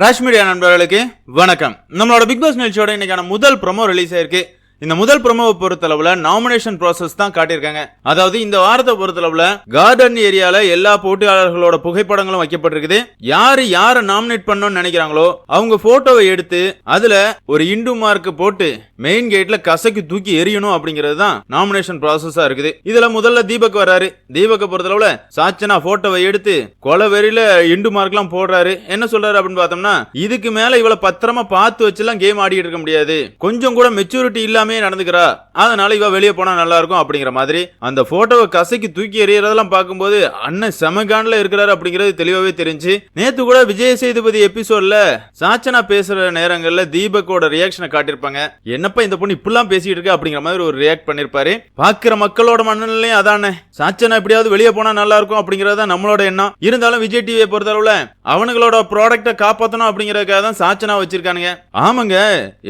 ராஷ்மீடியா நண்பர்களுக்கு வணக்கம். நம்மளோட பிக் பாஸ் நிகழ்ச்சியோட இன்னைக்கான முதல் ப்ரொமோ ரிலீஸ் ஆயிருக்கு இந்த முதல் ப்ரோமோவை பொறுத்தளவுல நாமினேஷன் ப்ராசஸ் தான் காட்டியிருக்காங்க. அதாவது இந்த வாரத்தை பொறுத்தளவுல கார்டன் ஏரியால எல்லா போட்டியாளர்களோட புகைப்படங்களும் வைக்கப்பட்டிருக்குது. யாரு யாரை நாமினேட் பண்ணணும்னு நினைக்கிறாங்களோ அவங்க போட்டோவை எடுத்து அதுல ஒரு இண்டு மார்க் போட்டு மெயின் கேட்ல கசக்கி தூக்கி எரியணும் அப்படிங்கிறது தான் நாமினேஷன் ப்ராசஸா இருக்குது. இதுல முதல்ல தீபக் வராரு. தீபக்கை பொறுத்தளவுல சாச்சனா போட்டோவை எடுத்து கொலை வெறியில இண்டு மார்க்லாம் போடுறாரு. என்ன சொல்றாரு அப்படின்னு பார்த்தோம்னா இதுக்கு மேல இவ்வளவு பத்திரமா பார்த்து வச்சுலாம் கேம் ஆடிட்டு இருக்க முடியாது. கொஞ்சம் கூட மெச்சூரிட்டி இல்லாம நடந்துக்கிறா? அதனால இவ வெளியே போனா நல்லா இருக்கும் அப்படிங்கிற மாதிரி. அந்த போட்டோவை கசக்கி தூக்கி எறியறதெல்லாம் பார்க்கும்போது அண்ணன் செமகான்ல இருக்கிறாரு அப்படிங்கிறது தெளிவாவே தெரிஞ்சு நேத்து கூட விஜய் சேதுபதி எபிசோட்ல சாச்சனா பேசுற நேரங்கள்ல தீபக்கோட ரியாக்ஷனை காட்டியிருப்பாங்க. என்னப்பா இந்த பொண்ணு இப்படிலாம் பேசிட்டு இருக்கு அப்படிங்கிற மாதிரி ஒரு ரியாக்ட் பண்ணிருப்பாரு பாக்குற மக்களோட மனநிலையும் அதானே. சாச்சனா எப்படியாவது வெளியே போனா நல்லா இருக்கும் அப்படிங்கறது நம்மளோட எண்ணம். இருந்தாலும் விஜய் டிவியை பொறுத்தளவுல அவனுங்களோட ப்ராடக்ட்டை காப்பாத்தணும் அப்படிங்கறதுக்காக தான் சாச்சனா வச்சிருக்கானுங்க. ஆமாங்க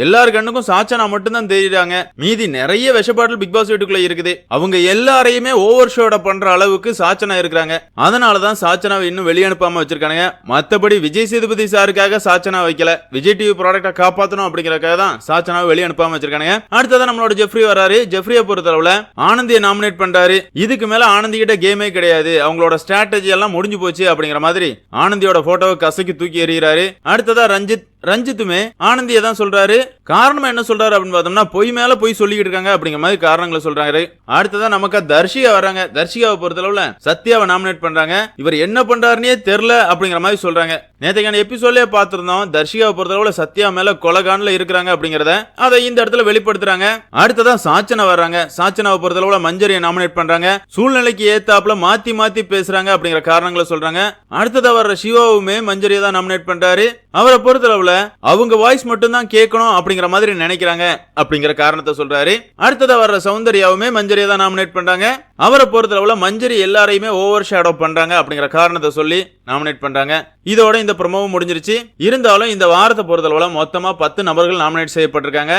எல்லார் கண்ணுக்கும் சாச்சனா மட்டும் தான் தெரியுறாங்க மீதி நிறைய விஷப்பாடல் பிக் பாஸ் வீட்டுக்குள்ள இருக்குது. அவங்க எல்லாரையுமே ஓவர் ஷோட பண்ற அளவுக்கு சாச்சனா இருக்கிறாங்க. அதனால தான் சாச்சனாவை இன்னும் வெளியனுப்பாம வச்சிருக்காங்க மத்தபடி விஜய் சேதுபதி சாருக்காக சாச்சனா வைக்கல. விஜய் டிவி ப்ராடக்ட்டை காப்பாத்தணும் அப்படிங்கறக்காக தான் சாச்சனாவை வெளிய வச்சிருக்காங்க அடுத்ததான் நம்மளோட ஜெஃப்ரி வராரு. ஜெஃப்ரியை பொறுத்தளவுல ஆனந்தியை நாமினேட் பண்றாரு. இதுக்கு மேல ஆனந்தி கிட்ட கேமே கிடையாது. அவங்களோட ஸ்ட்ராட்டஜி எல்லாம் முடிஞ்சு போச்சு அப்படிங்கிற மாதிரி ஆனந்தியோட போட்டோவை கசக்கி தூக்கி எறிகிறாரு. அடுத்ததா ரஞ்சித். ரஞ்சித்துமே ஆனந்தியை தான் சொல்றாரு. காரணம் என்ன சொல்றாரு அப்படின்னு பார்த்தோம்னா பொய் மேல பொய் சொல்லிக்கிட்டு இருக்காங்க அப்படிங்கிற மாதிரி காரணங்களை சொல்றாரு. அடுத்ததான் நமக்கு தர்ஷிகா வராங்க. தர்ஷிகாவை பொறுத்தளவுல சத்யாவை நாமினேட் பண்றாங்க. இவர் என்ன பண்றாருன்னே தெரியல அப்படிங்கிற மாதிரி சொல்றாங்க. நேற்றுக்கான எபிசோட்லயே பார்த்திருந்தோம். தர்ஷிகாவை பொறுத்தளவுல சத்யா மேல கொலகான்ல இருக்கிறாங்க அப்படிங்கிறத அதை இந்த இடத்துல வெளிப்படுத்துறாங்க. அடுத்ததா சாச்சனை வர்றாங்க சாச்சனாவை பொறுத்தளவுல மஞ்சரியை நாமினேட் பண்றாங்க. சூழ்நிலைக்கு ஏத்தாப்புல மாத்தி மாத்தி பேசுறாங்க அப்படிங்கிற காரணங்களை சொல்றாங்க. அடுத்ததா வர்ற சிவாவுமே மஞ்சரியை தான் நாமினேட் பண்றாரு. அவரை பொறுத்தளவுல அவங்க வாய்ஸ் மட்டும் தான் கேட்கணும் அப்படிங்கிற மாதிரி நினைக்கிறாங்க அப்படிங்கிற காரணத்தை சொல்றாரு. அடுத்ததா வர்ற சௌந்தர்யாவுமே மஞ்சரியை தான் நாமினேட் பண்றாங்க. அவரை பொறுத்தளவுல மஞ்சரி எல்லாரையுமே ஓவர் ஷேடோ பண்றாங்க அப்படிங்கிற காரணத்தை சொல்லி நாமினேட் பண்றாங்க. இதோட இந்த ப்ரமோவும் முடிஞ்சிருச்சு. இருந்தாலும் இந்த வாரத்தை பொறுத்தளவுல மொத்தமா பத்து நபர்கள் நாமினேட் செய்யப்பட்டிருக்காங்க.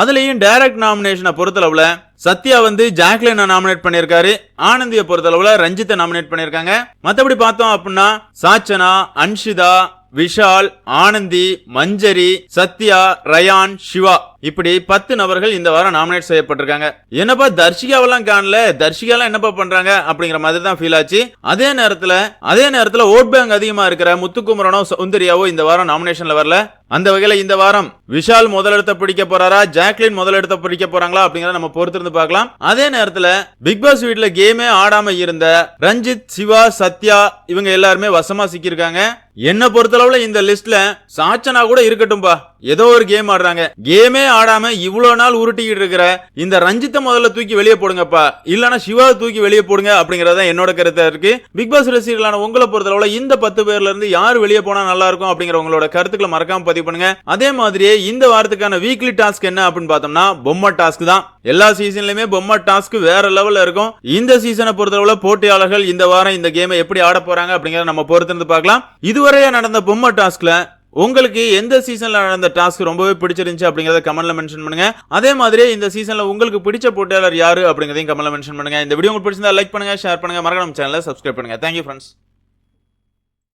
அதுலயும் டைரக்ட் நாமினேஷனை பொறுத்தளவுல சத்யா வந்து ஜாக்லினை நாமினேட் பண்ணியிருக்காரு. ஆனந்தியை பொறுத்தளவுல ரஞ்சித்தை நாமினேட் பண்ணியிருக்காங்க. மத்தபடி பார்த்தோம் அப்படின்னா சாச்சனா அன்ஷிதா விஷால் ஆனந்தி மஞ்சரி சத்யா ரயான் சிவா. இப்படி பத்து நபர்கள் இந்த வாரம் நாமினேட் செய்யப்பட்டிருக்காங்க. என்னப்பா தர்ஷிகாவெல்லாம் காணல? தர்ஷிகாலாம் என்னப்பா பண்றாங்க? அப்படிங்கிற மாதிரி தான் ஃபீல் ஆச்சு. அதே நேரத்துல அதே நேரத்துல ஓட் பேங்க் அதிகமா இருக்கிற முத்துக்குமரனோ சௌந்தர்யாவோ இந்த வாரம் நாமினேஷன்ல வரல. அந்த வகையில இந்த வாரம் விஷால் முதலிடத்தை பிடிக்க போறாரா? ஜாக்லின் முதலிடத்தை பிடிக்க போறாங்களா? அப்படிங்கறத நம்ம பொறுத்திருந்து பார்க்கலாம். அதே நேரத்துல பிக் பாஸ் வீட்டுல கேமே ஆடாம இருந்த ரஞ்சித் சிவா சத்யா இவங்க எல்லாருமே வசமா சிக்கியிருக்காங்க. என்ன பொறுத்தளவுல இந்த லிஸ்ட்ல சாச்சனா கூட இருக்கட்டும்பா. ஏதோ ஒரு கேம் ஆடுறாங்க. கேமே ஆடாம இவ்வளவு நாள் உருட்டிக்கிட்டு இருக்கிற இந்த ரஞ்சித்தை முதல்ல தூக்கி வெளியே போடுங்கப்பா. இல்லனா சிவாவை தூக்கி வெளியே போடுங்க அப்படிங்கறத என்னோட கருத்தா இருக்கு. பிக் பாஸ் ரசிகர்களான உங்களை பொறுத்தளவுல இந்த பத்து பேர்ல இருந்து யார் வெளியே போனா நல்லா இருக்கும் அப்படிங்கிற உங்களோட கருத்துக்களை மறக்காம பதிவு பண்ணுங்க. அதே மாதிரியே இந்த வாரத்துக்கான வீக்லி டாஸ்க் என்ன அப்படின்னு பார்த்தோம்னா பொம்மை டாஸ்க் தான். எல்லா சீசன்லயுமே பொம்மை டாஸ்க் வேற லெவல்ல இருக்கும். இந்த சீசனை பொறுத்தளவுல போட்டியாளர்கள் இந்த வாரம் இந்த கேமை எப்படி ஆட போறாங்க அப்படிங்கறத நம்ம பொறுத்திருந்து பார்க்கலாம். இதுவரையா நடந்த பொம்மை டாஸ்க்ல உங்களுக்கு எந்த சீசன்ல நடந்த டாஸ்க் ரொம்பவே பிடிச்சிருந்துச்சு அப்படிங்கறத கமெண்ட்ல மென்ஷன் பண்ணுங்க. அதே மாதிரி இந்த சீசன்ல உங்களுக்கு பிடிச்ச போட்டியாளர் யாரு அப்படிங்கறதையும் கமெண்ட்ல மென்ஷன் பண்ணுங்க. இந்த வீடியோ உங்களுக்கு பிடிச்சிருந்தா லைக் பண்ணுங்க ஷேர் பண்ணுங்க. மறக்காம சேனலை சப்ஸ்கிரைப் பண்ணுங்க. Thank you friends